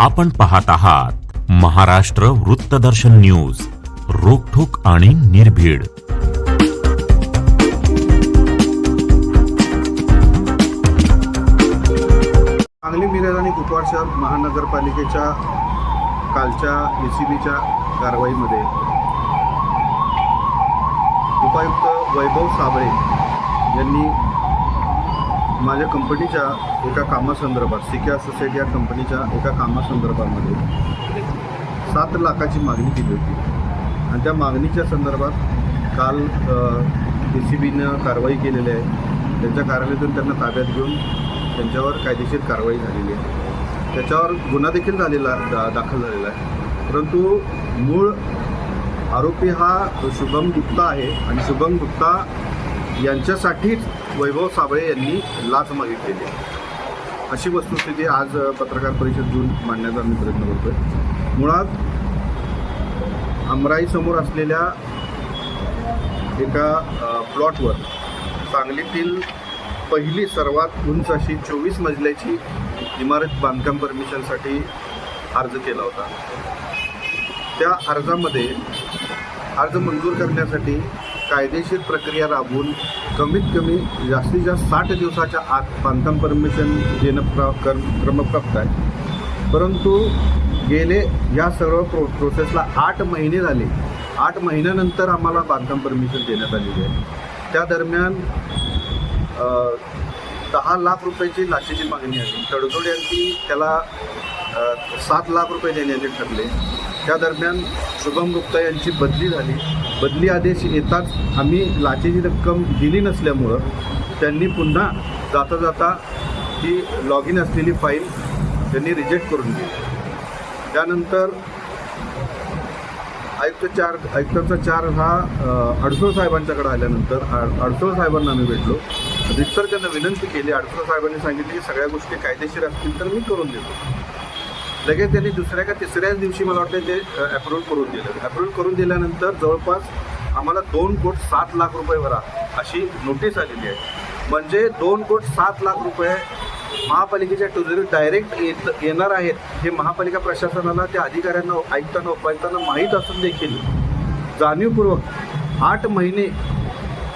आपण पाहत आहात महाराष्ट्र वृत्तदर्शन न्यूज रोखोक आणि निर्भीड. सांगली मिरज आणि कुपवाड शहर महानगरपालिकेच्या कालच्या ए सी बीच्या कारवाईमध्ये. उपायुक्त वैभव साबळे यांनी माझ्या कंपनीच्या एका कामासंदर्भात सिक्या सोसायटी या कंपनीच्या एका कामासंदर्भामध्ये सात लाखाची मागणी केली होती. आणि त्या मागणीच्या संदर्भात काल ए सी बीनं कारवाई केलेली आहे. त्यांच्या कार्यालयातून त्यांना ताब्यात घेऊन त्यांच्यावर कायदेशीर कारवाई झालेली आहे. त्याच्यावर गुन्हा देखील झालेला दा दाखल झालेला आहे. परंतु मूळ आरोपी हा शुभम गुप्ता आहे. आणि शुभम गुप्ता यांच्यासाठीच वैभव साबळे यांनी लाच मागितलेली आहे. अशी वस्तुस्थिती आज पत्रकार परिषद घेऊन मांडण्याचा आम्ही प्रयत्न करतोय. मुळात अमराईसमोर असलेल्या एका प्लॉटवर सांगलीतील पहिली सर्वात उंच अशी चोवीस मजल्याची इमारत बांधकाम परमिशनसाठी अर्ज केला होता. त्या अर्जामध्ये अर्ज मंजूर करण्यासाठी कायदेशीर प्रक्रिया राबवून कमीत कमी जास्तीत जास्त साठ दिवसाच्या आत बांधकाम परमिशन देणं प्र कर क्रमप्राप्त आहे. परंतु गेले या सर्व प्रो प्रोसेसला आठ महिने झाले. आठ महिन्यानंतर आम्हाला बांधकाम परमिशन देण्यात आलेली आहे. त्या दरम्यान दहा लाख रुपयाची लाचेची मागणी आली तडजोड यांची त्याला सात लाख रुपये देण्याचे ठरले. त्या दरम्यान शुभम गुप्ता यांची बदली झाली. बदली आदेश येताच आम्ही लाचेची रक्कम दिली नसल्यामुळं त्यांनी पुन्हा जाता जाता ही लॉग इन असलेली फाईल त्यांनी रिजेक्ट करून दिली. त्यानंतर आयुक्त चार आयुक्तांचा चार हा अडसोळ साहेबांच्याकडे आल्यानंतर अडसोळ साहेबांना आम्ही भेटलो. रितसर त्यांना विनंती केली अडसोळ साहेबांनी सांगितले की सगळ्या गोष्टी कायदेशीर असतील तर मी करून देतो. लगेच त्यांनी दुसऱ्या का तिसऱ्याच दिवशी मला वाटतं ते अप्रूव्ह करून दिलं. अप्रूव्ह करून दिल्यानंतर जवळपास आम्हाला दोन कोट सात लाख रुपये भरा अशी नोटीस आलेली आहे. म्हणजे दोन कोट सात लाख रुपये महापालिकेच्या टुजरी डायरेक्ट येत येणार आहेत हे महापालिका प्रशासनाला त्या अधिकाऱ्यांना आयुक्तांना उपायुक्तांना माहीत असून देखील जाणीवपूर्वक आठ महिने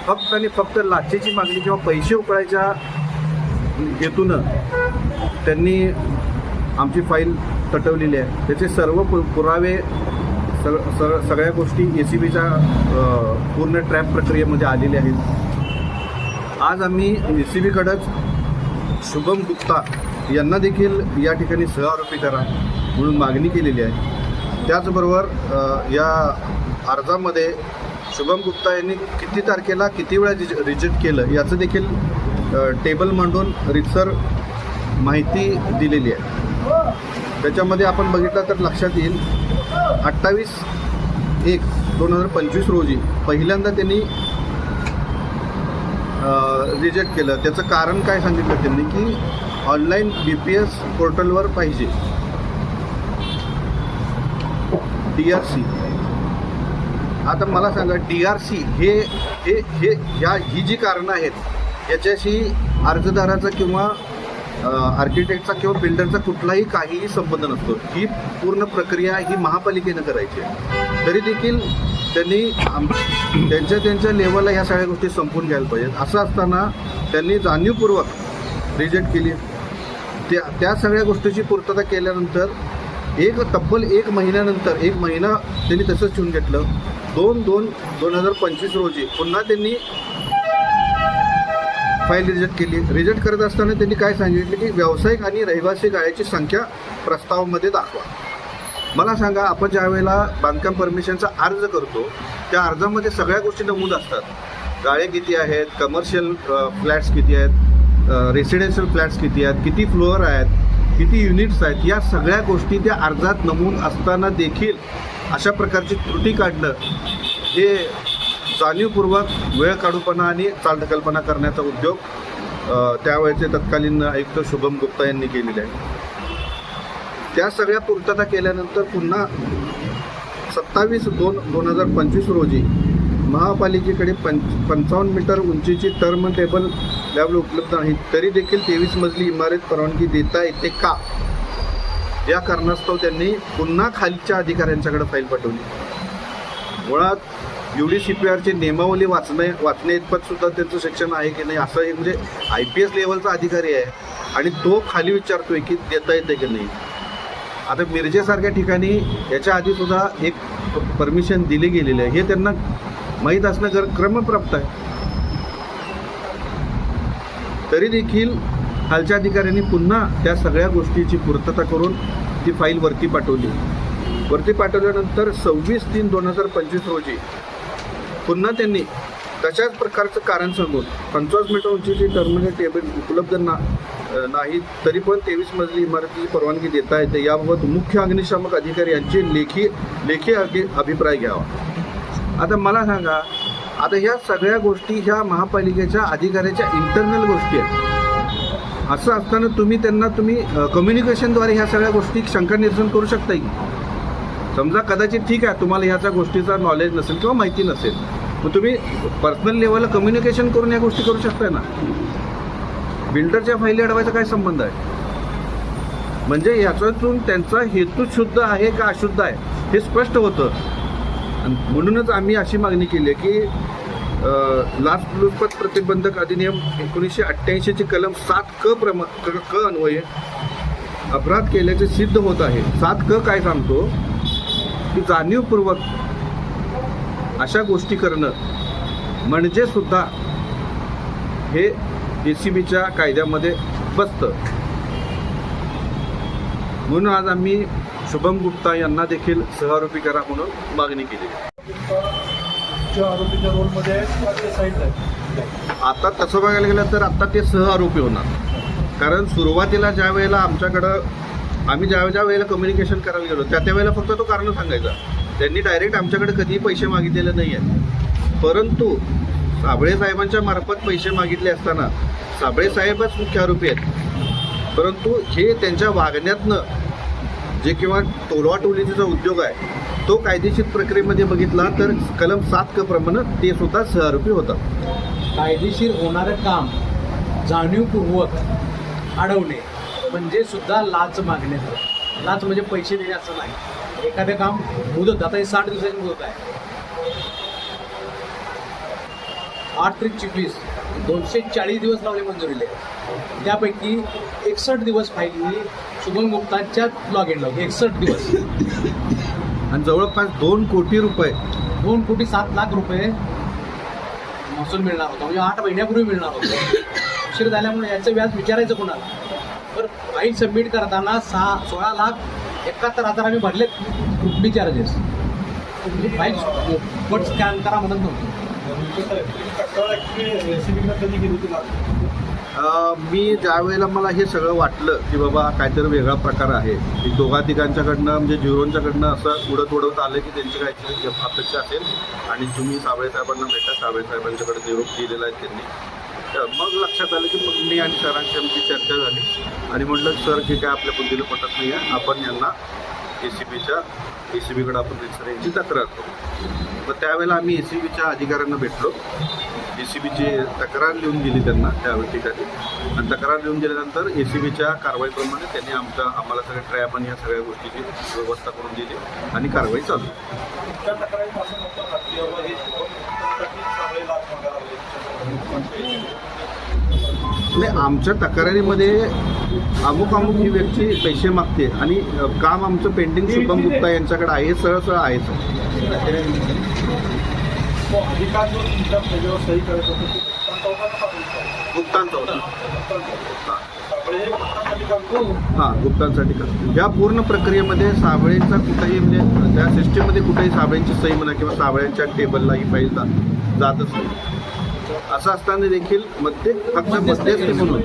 फक्त आणि फक्त लाचेची मागणी किंवा पैसे उकळायच्या हेतूनं त्यांनी आमची फाईल तटवलेली आहे. त्याचे सर्व पु पुरावे सग सर सगळ्या गोष्टी ए सी बीच्या पूर्ण ट्रॅप प्रक्रियेमध्ये आलेल्या आहेत. आज आम्ही ए सी बीकडंच शुभम गुप्ता यांना देखील या ठिकाणी सहआरोपी करा म्हणून मागणी केलेली आहे. त्याचबरोबर या अर्जामध्ये शुभम गुप्ता यांनी किती तारखेला किती वेळा रिज रिजेक्ट केलं याचं देखील टेबल मांडून रितसर माहिती दिलेली आहे. त्याच्यामध्ये आपण बघितलं तर लक्षात येईल अठ्ठावीस एक दोन हजार पंचवीस रोजी पहिल्यांदा त्यांनी रिजेक्ट केलं. त्याचं कारण काय सांगितलं त्यांनी? की ऑनलाईन बी पी एस पोर्टलवर पाहिजे. डी आर सी आता मला सांगा डी आर सी हे हे हे ह्या ही जी कारणं आहेत याच्याशी अर्जदाराचं किंवा आर्किटेक्टचा किंवा बिल्डरचा कुठलाही काहीही संबंध नसतो. ही पूर्ण प्रक्रिया ही महापालिकेनं करायची आहे. तरी देखील त्यांनी आम त्यांच्या त्यांच्या लेवलला ह्या सगळ्या गोष्टी संपून घ्यायला पाहिजेत. असं असताना त्यांनी जाणीवपूर्वक रिजेक्ट केली. त्या त्या सगळ्या गोष्टीची पूर्तता केल्यानंतर एक तब्बल एक महिन्यानंतर एक महिना त्यांनी तसंच ठेवून घेतलं. दोन दोन दोन हजार पंचवीस रोजी पुन्हा त्यांनी फाईल रिजेक्ट केली. रिजेक्ट करत असताना त्यांनी काय सांगितलं की व्यावसायिक आणि रहिवासी गाळ्याची संख्या प्रस्तावामध्ये दाखवा. मला सांगा आपण ज्या वेळेला बांधकाम परमिशनचा अर्ज करतो त्या अर्जामध्ये सगळ्या गोष्टी नमूद असतात. गाळे किती आहेत कमर्शियल फ्लॅट्स किती आहेत रेसिडेन्शियल फ्लॅट्स किती आहेत किती फ्लोअर आहेत किती युनिट्स आहेत या सगळ्या गोष्टी त्या अर्जात नमूद असताना देखील अशा प्रकारची त्रुटी काढणं हे जाणीवपूर्वक वेळ काढूपणा आणि चालढकल्पना करण्याचा उद्योग त्यावेळेचे तत्कालीन आयुक्त शुभम गुप्ता यांनी केलेले आहे. त्या सगळ्या पूर्तता केल्यानंतर पुन्हा सत्तावीस दोन दोन हजार पंचवीस रोजी महापालिकेकडे पंच पंचावन्न मीटर उंचीची टर्म टेबल लेवल उपलब्ध नाही तरी देखील तेवीस मजली इमारत परवानगी देता येते का? या कारणास्तव त्यांनी पुन्हा खालच्या अधिकाऱ्यांच्याकडे फाईल पाठवली. मुळात एवढी सी पी आरची नियमावली वाचणे वाचणे इतपत सुद्धा त्यांचं शिक्षण आहे की नाही असं एक म्हणजे आय पी एस लेवलचा अधिकारी आहे. आणि तो खाली विचारतोय की देता येते की नाही. आता मिरजेसारख्या ठिकाणी याच्या आधी सुद्धा एक परमिशन दिली गेलेली आहे. हे त्यांना माहीत असणं गर क्रमप्राप्त आहे. तरी देखील खालच्या अधिकाऱ्यांनी पुन्हा त्या सगळ्या गोष्टीची पूर्तता करून ती फाईल वरती पाठवली. वरती पाठवल्यानंतर सव्वीस तीन दोन हजार पंचवीस रोजी पुन्हा त्यांनी तशाच प्रकारचं कारण सांगून पंचवीस मीटर उंचीची टर्मिनल टेबल उपलब्ध ना नाही तरी पण तेवीस मजली इमारतीची परवानगी देता येते याबाबत मुख्य अग्निशामक अधिकारी यांचे लेखी लेखी अभि- अभिप्राय घ्यावा. आता मला सांगा आता ह्या सगळ्या गोष्टी ह्या महापालिकेच्या अधिकाऱ्याच्या इंटरनल गोष्टी आहेत. असं असताना तुम्ही त्यांना तुम्ही कम्युनिकेशनद्वारे ह्या सगळ्या गोष्टी शंका निरसन करू शकता की? समजा कदाचित ठीक आहे तुम्हाला ह्याच्या गोष्टीचा नॉलेज नसेल किंवा माहिती नसेल मग तुम्ही पर्सनल लेवलला कम्युनिकेशन करून या गोष्टी करू शकताय ना. बिल्डरच्या फायली अडवायचा काय संबंध आहे? म्हणजे याच्यातून त्यांचा हेतू शुद्ध आहे का अशुद्ध आहे हे स्पष्ट होतं. म्हणूनच आम्ही अशी मागणी केली आहे की लाचलुचपत प्रतिबंधक अधिनियम एकोणीसशे अठ्ठ्याऐंशीची कलम सात क प्रमा क क अन्वये अपराध केल्याचे सिद्ध होत आहे. सात क काय सांगतो? की जाणीवपूर्वक अशा गोष्टी करणं म्हणजे सुद्धा हे ए सी बीच्या कायद्यामध्ये बसतं. म्हणून आज आम्ही शुभम गुप्ता यांना देखील सहआरोपी करा म्हणून मागणी केली. आरोपीच्या रोलमध्ये आता तसं बघायला गेलं तर आता ते सहआरोपी होणार. कारण सुरुवातीला ज्या वेळेला आमच्याकडं आम्ही ज्या ज्या वेळेला कम्युनिकेशन करायला गेलो त्या त्या वेळेला फक्त तो कारण सांगायचा. त्यांनी डायरेक्ट आमच्याकडे कधीही पैसे मागितलेले नाही आहेत परंतु साबळे साहेबांच्या मार्फत पैसे मागितले असताना साबळे साहेबच मुख्य आरोपी आहेत. परंतु हे त्यांच्या वागण्यातनं जे किंवा टोलवाटोलीचा जो उद्योग आहे तो कायदेशीर प्रक्रियेमध्ये बघितला तर कलम सात क प्रमाणे ते सुद्धा सहआरोपी होतात. कायदेशीर होणारं काम जाणीवपूर्वक अडवणे म्हणजे सुद्धा लाच मागणे लाच म्हणजे पैसे देणे असं नाही. एखादं काम मुदत आता हे साठ दिवसाची मुदत आहे. आठ त्रिक चिकवीस दोनशे चाळीस दिवस लावले मंजुरीले. त्यापैकी एकसष्ट दिवस फाईल ही शुभम गुप्ताच्या लॉग इन लावली. एकसष्ट दिवस. आणि जवळपास दोन कोटी रुपये. दोन कोटी सात लाख रुपये महसूल मिळणार होता. म्हणजे आठ महिन्यापूर्वी मिळणार होतं. उशीर झाल्यामुळे याचं व्याज विचारायचं कोणाला? तर फाईल सबमिट करताना सहा सोळा लाख एकाहत्तर हजार आम्ही भरले कुठली चार्जेस फाईल बट स्कॅन करा म्हणत नव्हतं मी ज्या वेळेला मला हे सगळं वाटलं की बाबा काहीतरी वेगळा प्रकार आहे की दोघा तिघांच्याकडनं म्हणजे झिरोंच्याकडनं असं उडत उडवत आलं की त्यांची काहीतरी अपेक्षा असेल आणि तुम्ही साबळे साहेबांना भेटा साबळे साहेबांच्याकडे निरोप दिलेला आहे त्यांनी. मग लक्षात आलं की मग मी आणि सरांची आमची चर्चा झाली. आणि म्हटलं सर की काय आपल्या बुद्धीला पटत नाही आहे. आपण यांना ए सी बीच्या ए सी बीकडे आपण सर यांची तक्रार करू. मग त्यावेळेला आम्ही ए सी बीच्या अधिकाऱ्यांना भेटलो. ए सी बीची तक्रार लिहून दिली त्यांना. त्यावेळी ठिकाणी आणि तक्रार लिहून दिल्यानंतर ए सी बीच्या कारवाईप्रमाणे त्यांनी आमच्या आम्हाला सगळे ट्रॅप आणि या सगळ्या गोष्टीची व्यवस्था करून दिली आणि कारवाई चालू. नाही आमच्या तक्रारीमध्ये अमुक अमुक ही व्यक्ती पैसे मागते आणि काम आमचं पेंडिंग शुभम गुप्ता यांच्याकडे आहे सरळ सरळ आहे सर. तो गुप्तांसाठी करतो. या पूर्ण प्रक्रियेमध्ये साबळेचा कुठेही म्हणजे त्या सिस्टीममध्ये कुठेही साबळ्यांची सही म्हणा किंवा साबळ्यांच्या टेबलला ही फाईल जातच नाही. असं असताना देखील मध्य फक्त मध्यस्थी म्हणून.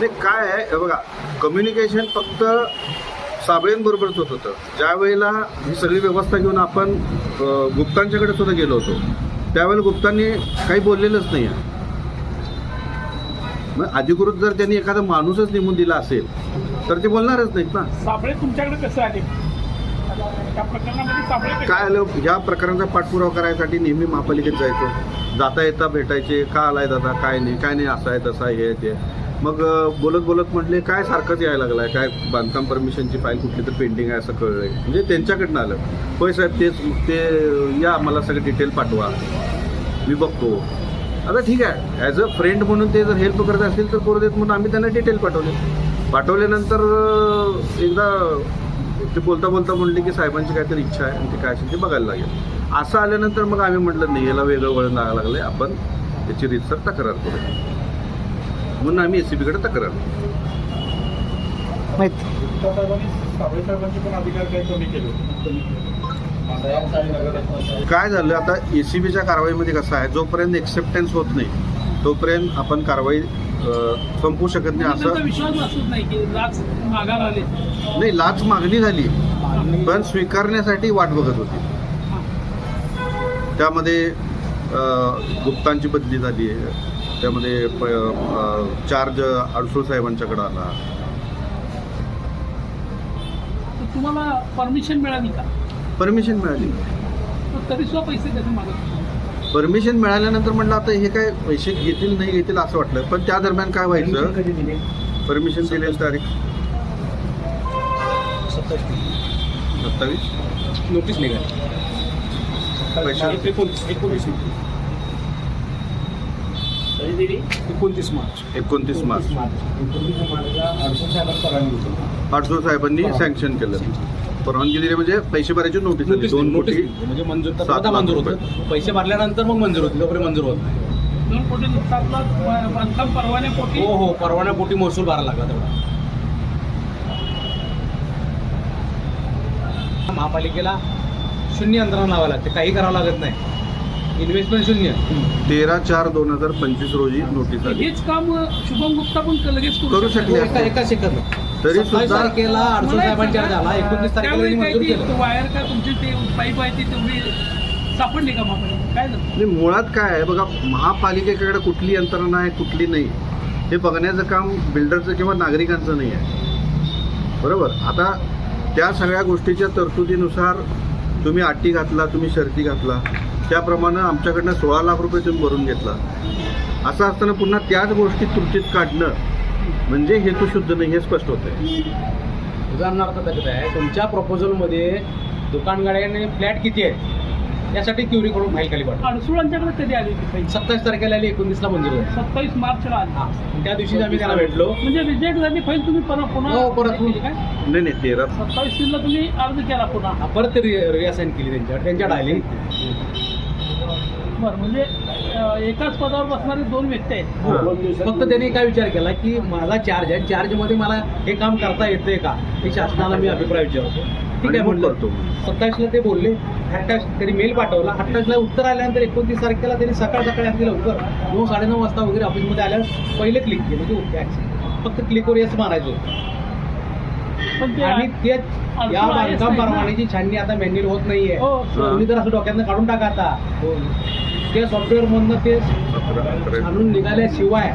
ते काय आहे बघा कम्युनिकेशन फक्त साबळेंबरोबरच होत होतं. ज्या वेळेला ही सगळी व्यवस्था घेऊन आपण गुप्तांच्याकडे सुद्धा गेलो होतो त्यावेळेला गुप्तांनी काही बोललेलंच नाही आहे. मग अधिकृत जर त्यांनी एखादा माणूसच नेमून दिला असेल तर ते बोलणारच नाहीत ना. साबळे तुमच्याकडे कसं आले? प्रकरणामध्ये काय आलं? ह्या प्रकरणाचा पाठपुरावा करायसाठी नेहमी महापालिकेत जायचो. जाता येता भेटायचे. का आलाय दादा? काय नाही? काय नाही? असं आहे तसं आहे हे ते. मग बोलत बोलत म्हटले काय सारखंच यायला लागलाय? काय बांधकाम परमिशनची फाईल कुठली तर पेंडिंग आहे असं कळलंय. म्हणजे त्यांच्याकडनं आलं. होय साहेब तेच ते या मला सगळं डिटेल पाठवा. मी बघतो. आता ठीक आहे. ॲज अ फ्रेंड म्हणून ते जर हेल्प करत असतील तर करू देत म्हणून आम्ही त्यांना डिटेल पाठवले. पाठवल्यानंतर एकदा ते बोलता बोलता म्हणले की साहेबांची काहीतरी इच्छा आहे आणि ते काय असेल ते बघायला लागेल. असं आल्यानंतर मग आम्ही म्हटलं नाही याला वेगळं वळण लागायला लागलं आपण त्याची रीतसर तक्रार करूया. म्हणून आम्ही एस सी बीकडे तक्रार केली. गुप्ता साहेबांनी साबळे साहेबांचे पण अधिकार काही कमी केले होते. काय झालं? आता ए सी बीच्या कारवाईमध्ये कसं आहे? जोपर्यंत एक्सेप्टन्स होत नाही तोपर्यंत आपण कारवाई अ, संपवू शकत नाही त्यांचा असं. नाही लाच मागणी झाली. पण स्वीकारण्यासाठी वाट बघत होती. त्यामध्ये गुप्तांची बदली झाली आहे. त्यामध्ये चार्ज अडसूळ साहेबांच्याकडे आला. तुम्हाला परमिशन मिळाली का? परमिशन मिळाली. तर सुद्धा पैसे कसे मागत परमिशन मिळाल्यानंतर म्हटलं आता हे काय पैसे घेतील नाही घेतील असं वाटलं. पण त्या दरम्यान काय व्हायचं? परमिशन दिलेली तारीख. सत्तावीस. नोटीस निघाली. पैसे एकोणतीस मार्च. एकोणतीस मार्च. आठशे साहेबांनी सँक्शन केलं. परवानगी दिली म्हणजे पैसे भरायची नोटीस दिली. नोटीस दोन कोटी म्हणजे मंजूर तर सात आता लाख मंजूर रुपये. होतं. पैसे भरल्यानंतर मग मंजूर होते. तोपर्यंत मंजूर होत नाही. दोन कोटी सात लाख ब- बांधकाम परवान्यापोटी हो हो. परवान्यापोटी महसूल भरायला लागला तेवढा. महापालिकेला शून्य यंत्रणा लावावं लागते. काही करावं लागत नाही. इन्व्हेस्टमेंट शून्य. तेरा चार दोन हजार पंचवीस रोजी नोटीस आली. हेच काम शुभम गुप्ता पण लगेच करू शकले एका एका सेकंद तरी सुद्धा तारखेला अडसूळ साहेबांच्या झाला एकोणतीस तारखेला त्यांनी मंजूर केलं. वायर का तुमची ते पाईप आहे ती तुम्ही सापडली का महापालिका काय झालं? आणि मुळात काय आहे बघा महापालिकेकडे कुठली यंत्रणा आहे कुठली नाही हे बघण्याचं काम बिल्डरचं किंवा नागरिकांचं नाही आहे. बरोबर? आता त्या सगळ्या गोष्टीच्या तरतुदीनुसार तुम्ही अटी घातला तुम्ही शर्ती घातला त्याप्रमाणे आमच्याकडनं सोळा लाख रुपये तुम्ही भरून घेतला. असं असताना पुन्हा त्याच गोष्टी त्रुटीत काढणं म्हणजे हेतू शुद्ध नाही हे स्पष्ट होतंय. उदाहरणार्थ त्याच्यात आहे तुमच्या प्रपोजलमध्ये दुकान गाड्याने फ्लॅट किती आहेत? यासाठी क्युरी करून फाईल खाली पाठवा. अडसुळांच्याकडे कधी आली होती सत्तावीस तारखेला आली एकोणतीसला मंजूर झाली. सत्तावीस मार्चला आली. हा. त्या दिवशी आम्ही त्याला भेटलो. म्हणजे रिजेक्ट झाली फाईल तुम्ही परत पुन्हा हो, परत. केली काय? नाही नाही तेरा सत्तावीस जूनला तुम्ही अर्ज केला पुन्हा. हा, परत रिअसाईन केली त्यांच्यावर. त्यांच्या डायलिंग बरं म्हणजे एकाच पदावर बसणारे दोन व्यक्ती आहेत. फक्त त्यांनी काय विचार केला की माझा चार्ज आहे. चार्जमध्ये मला हे काम करता येतंय का? हे शासनाला मी अभिप्राय विचारतो. ठीक आहे करतो. सत्तावीसला ते बोलले. अठ्ठावीस त्यांनी मेल पाठवला. अठ्ठावीसला उत्तर आल्यानंतर एकोणतीस तारखेला त्यांनी सकाळ सकाळी अगदी लवकर नऊ साडेनऊ वाजता वगैरे ऑफिसमध्ये आल्यावर पहिले क्लिक केलं. म्हणजे. फक्त क्लिकवर येस मारायचं आणि ते या बांधकाम. परवान्याची छाननी आता मॅन्युअल होत नाहीये. हो. तुम्ही तर असं डोक्यातनं काढून टाका आता. त्या सॉफ्टवेअरमधनं ते आणून निघाल्याशिवाय.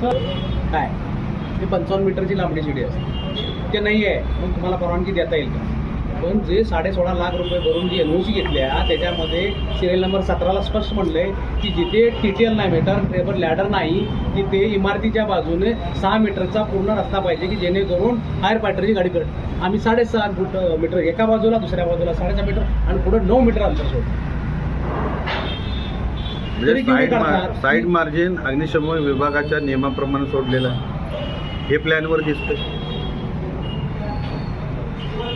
सर काय? ते पंचावन्न मीटरची लांबडी शिडी असते. ते नाही आहे मग तुम्हाला परवानगी देता येईल का? पण जे साडे सोळा लाख रुपये भरून जी एन ओ सी घेतल्या त्याच्यामध्ये सिरियल नंबर सतराला स्पष्ट म्हणलंय की जिथे टी टी एल नाही मीटर टेबल लॅडर नाही तिथे इमारतीच्या बाजूने सहा मीटरचा पूर्ण रस्ता पाहिजे की जेणेकरून फायर फायटरची गाडी करत आम्ही साडेसहा फूट मीटर एका बाजूला दुसऱ्या बाजूला साडेसहा मीटर आणि पुढे नऊ मीटर अंतर सोड म्हणजे तरी किती साईड काढतात? साईड मार्जिन अग्निशमन विभागाच्या नियमाप्रमाणे सोडलेलं आहे. हे प्लॅनवर दिसतंय.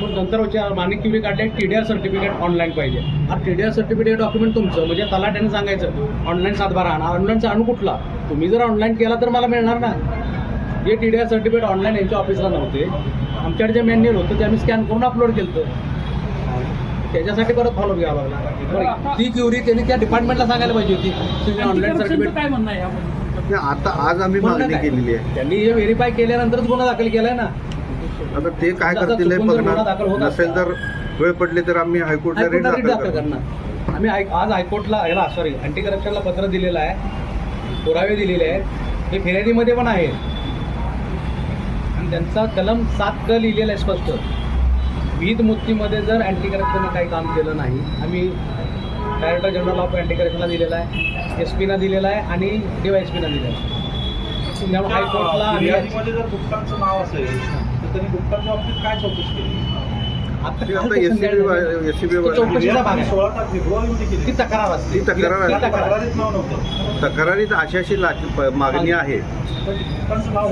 मग नंतर मानिक क्युरी काढले T D R certificate online पाहिजे. हा T D R certificate document तुमचं म्हणजे तलाट्याने सांगायचं ऑनलाईन सातबारा आणा. ऑनलाईनचा अणू कुठला? तुम्ही जर ऑनलाईन केला तर मला मिळणार ना. हे T D R certificate online यांच्या ऑफिसला नव्हते. आमच्याकडे जे मॅन्युअल होतं ते आम्ही स्कॅन करून अपलोड केलं त्याच्यासाठी परत फॉलो घ्यावा लागला. ती क्युरी त्यांनी त्या डिपार्टमेंटला सांगायला पाहिजे होती. तुम्ही ऑनलाईन सर्टिफिकेट काय म्हणणं आहे आता आज आम्ही मागणी केलेली आहे. त्यांनी हे व्हेरीफाय केल्यानंतरच गुन्हा दाखल केलाय ना. आता ते काय करतील हे बघणार. नसेल असला. तर वेळ पडली तर आम्ही हायकोर्टला रेट दाखल करणार. आम्ही आज हायकोर्टला ह्याला सॉरी अँटी करप्शनला पत्र दिलेलं आहे. पुरावे दिलेले आहेत. हे फिर्यादीमध्ये पण आहे आणि त्यांचा कलम सात क लिहिलेला आहे स्पष्ट. विहित मुक्तीमध्ये जर अँटी करप्शन काही काम केलं नाही आम्ही डायरेक्टर जनरल ऑफ अँटी करप्शनला दिलेला आहे एस पीना दिलेला आहे आणि डी वाय एस पीना दिलेला आहे. त्यामुळे हायकोर्टला तर त्यांनी गुप्तांच्या बाबतीत काय चौकशी केली? तक्रारीत नाव नव्हतं. तक्रारीत अशी अशी ला- प- मागणी आहे.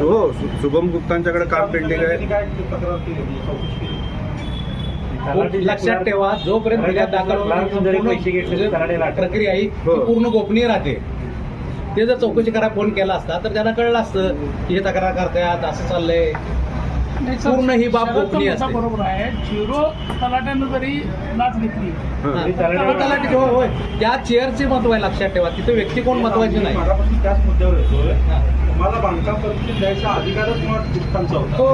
हो शुभम गुप्तांच्याकडे काम पेंडिंग आहे. म्हणजे लक्षात ठेवा जोपर्यंत फिर्याद दाखल प्रक्रिया ही हो. ती पूर्ण गोपनीय राहते. ते जर चौकशी करायला फोन केला असता तर त्यांना कळलं असतं की हे तक्रार करतायत असं चाललंय. पूर्ण ही बाब गोपनीय असते. बरोबर आहे झिरो तलाट्यानं जरी लाच घेतली. हा, तलाठी होय त्या चेअरचे महत्त्व आहे लक्षात ठेवा तिथे व्यक्ती कोण महत्वाची नाही त्याच मुद्द्यावर येतोय. तुम्हाला बांधकाम परमिशन द्यायचा अधिकारच मुळात गुप्तांचा होता हो.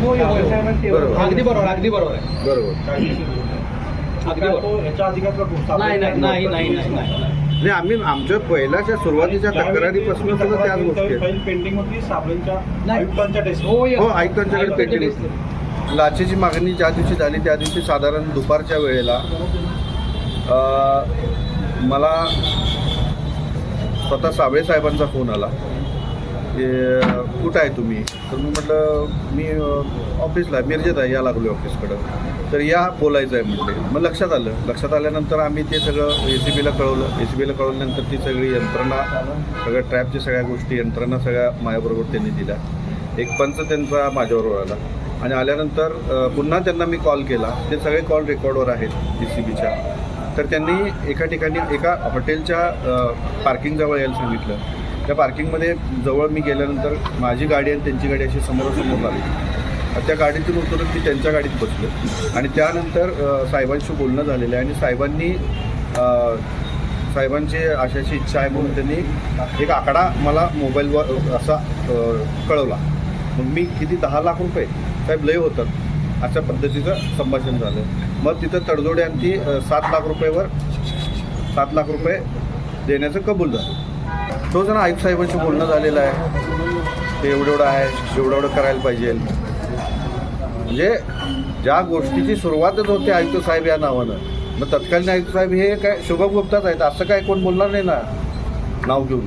होय होय होय. बरोबर. अगदी बरोबर अगदी बरोबर आहे बरोबर अगदी बरोबर. याच्या गुप्ता नाही नाही नाही नाही नाही आम्ही आमच्या पहिल्याच्या सुरुवातीच्या तक्रारीपासून सुद्धा त्याच गोष्टी आहेत. फाईल पेंडिंग होती साबळेंच्या. आयुक्तांच्या होय हो आयुक्तांच्याकडे आयुक्तांच्या पेंडिंग. लाचेची मागणी ज्या दिवशी झाली त्या दिवशी साधारण दुपारच्या वेळेला अ, मला स्वतः साबळे साहेबांचा फोन आला. की कुठं आहे तुम्ही? तर मी म्हटलं मी ऑफिसला मिरजेत आहे. या लागलो ऑफिसकडं तर या बोलायचं आहे म्हटले मग लक्षात आलं. लक्षात आल्यानंतर आम्ही ते सगळं ए सी बीला कळवलं. ए सी बीला कळवल्यानंतर ती सगळी यंत्रणा सगळ्या ट्रॅपच्या सगळ्या गोष्टी यंत्रणा सगळ्या माझ्याबरोबर त्यांनी दिल्या. एक पंच त्यांचा माझ्याबरोबर आला. आणि आल्यानंतर पुन्हा त्यांना मी कॉल केला. ते सगळे कॉल रेकॉर्डवर आहेत ए सी बीच्या तर त्यांनी एका ठिकाणी एका हॉटेलच्या पार्किंगजवळ यायला सांगितलं. त्या पार्किंगमध्ये जवळ मी गेल्यानंतर माझी गाडी आणि त्यांची गाडी अशी समोरासमोर लागली त्या गाडीतून उतरून मी त्यांच्या गाडीत बसलो. आणि त्यानंतर साहेबांशी बोलणं झालेलं आहे आणि साहेबांनी साहेबांची अशाची इच्छा आहे म्हणून त्यांनी एक आकडा मला मोबाईलवर असा कळवला. मग मी किती दहा लाख रुपये साहेब लय होतात. अशा पद्धतीचं संभाषण झालं. मग तिथं तडजोडे सात लाख रुपयेवर सात लाख रुपये देण्याचं कबूल झालं. तो जण आयुक्त साहेबांशी बोलणं झालेलं आहे. ते एवढं एवढं आहे एवढं एवढं करायला पाहिजे. म्हणजे ज्या गोष्टीची सुरुवातच होते आयुक्त साहेब या नावानं मग तत्कालीन आयुक्त साहेब हे काय शुभम गुप्ताच आहेत असं काय कोण बोलणार नाही ना नाव घेऊन.